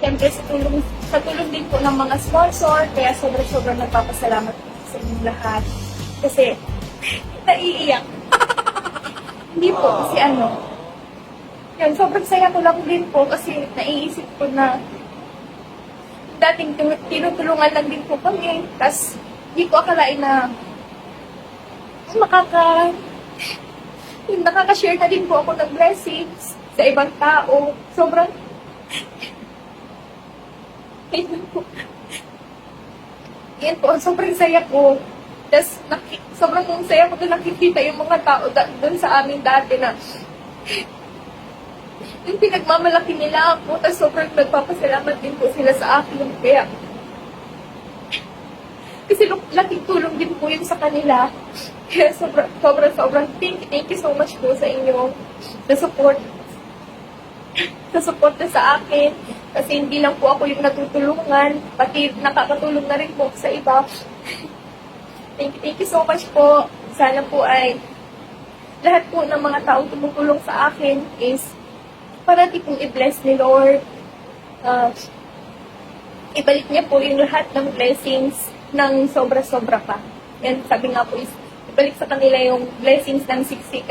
Siyempre sa tulong, sa tulong din po ng mga sponsor, kaya sobrang-sobrang nagpapasalamat sa inyong lahat. Kasi, naiiyak. Hindi po, kasi ano, yun, sobrang saya ko lang din po kasi naiisip ko na dating tin- tinutulungan lang din po kami. Tapos, hindi ko akalain na makaka nakaka-share na din po ako ng blessings sa ibang tao. Sobrang. Yan po, sobrang saya ko. Tapos, sobrang saya ko na nakikita yung mga tao doon sa amin dati na yung pinagmamalaki nila ako, tapos sobrang nagpapasalamat din po sila sa akin. Kaya, kasi laking tulong din po yun sa kanila. Kaya sobrang, sobrang, sobrang thank thank you so much po sa inyo sa support sa support na sa akin. Kasi hindi lang po ako yung natutulungan, pati nakakatulong na rin po sa iba. Thank you, thank you so much po. Sana po ay lahat po ng mga taong tumutulong sa akin is parati pong i-bless ni Lord. Uh, ibalik niya po yung lahat ng blessings ng sobra-sobra pa. And sabi nga po is, ibalik sa kanila yung blessings ng siksik